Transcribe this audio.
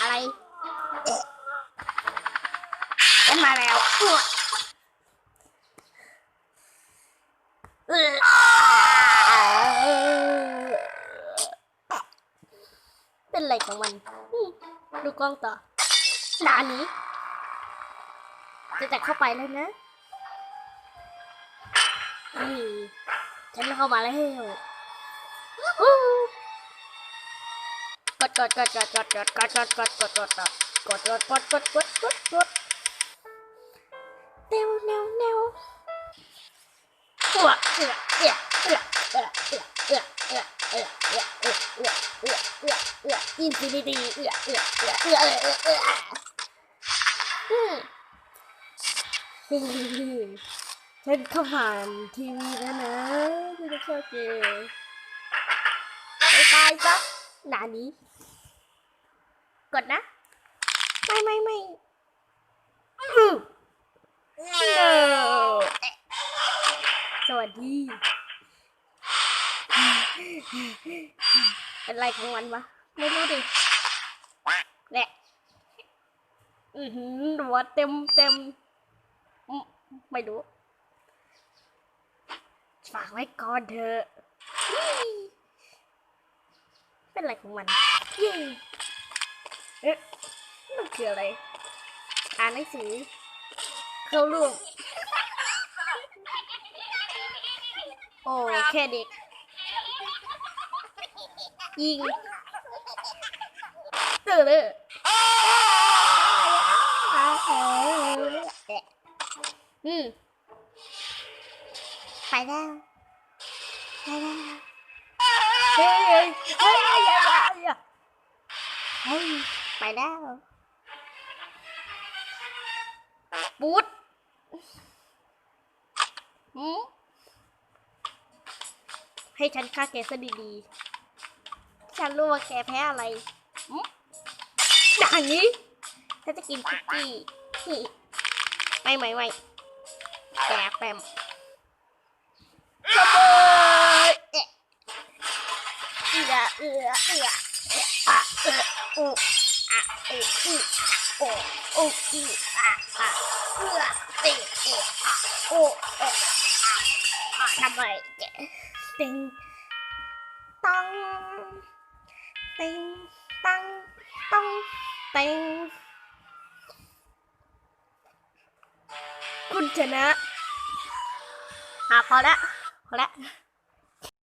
อะไรฉันมาแล้วเป็นไรของมันดูกล้องต่อด่านนี้ จะจัดเข้าไปแล้วนะฉันเข้ามาแล้ว ดกดกดกดกดกดกดกดกดกดกดกดกดกดกดกดกดกดกดเร็วเร็วเร็วตัวเอือเอือเอือเอือเอือเอือเอือเอือเอือเอือเอือเอือเอือเอืออินฟินิตี้เอือเอือเอือเอือเอือเอือเอืออืมฉันเข้าผ่านทีวีแล้วนะฉันจะเข้าเกมไปตายซะหนานี้ กดนะ ไม่ไม่ไม่อืม no สวัสดี เป็นไรของมันวะ ไม่รู้ดิแหละอือหือหัวเต็มเต็มอืมไม่รู้ ฝากไว้ก่อนเถอะ เป็นอะไรของมัน เย้ เอ๊ะมันคืออะไร อ่านหนังสือ เข้าร่วมโอ้แค่เด็ก ยิงเตอเลยอืมไปแล้วไปแล้วเฮ้ยเฮ้ยเฮ้ยเฮ้ยเฮ้ยเฮ้ย ไปแล้วปูดหืมให้ฉันฆ่าแกซะดีๆ ฉันรู้ว่าแกแพ้อะไรหืมอย่างนี้ฉันจะกินคุกกี้นี่ไม่ไม่ไม่แกแปมระเบิดเอะเอือเอือเอืออะเอือ อุอะเออือโออุอีอะอะเอือเอเออะโอเอะอะอะทำไมแกติงตังติงตังตังติงคุณชนะอะพอละพอละ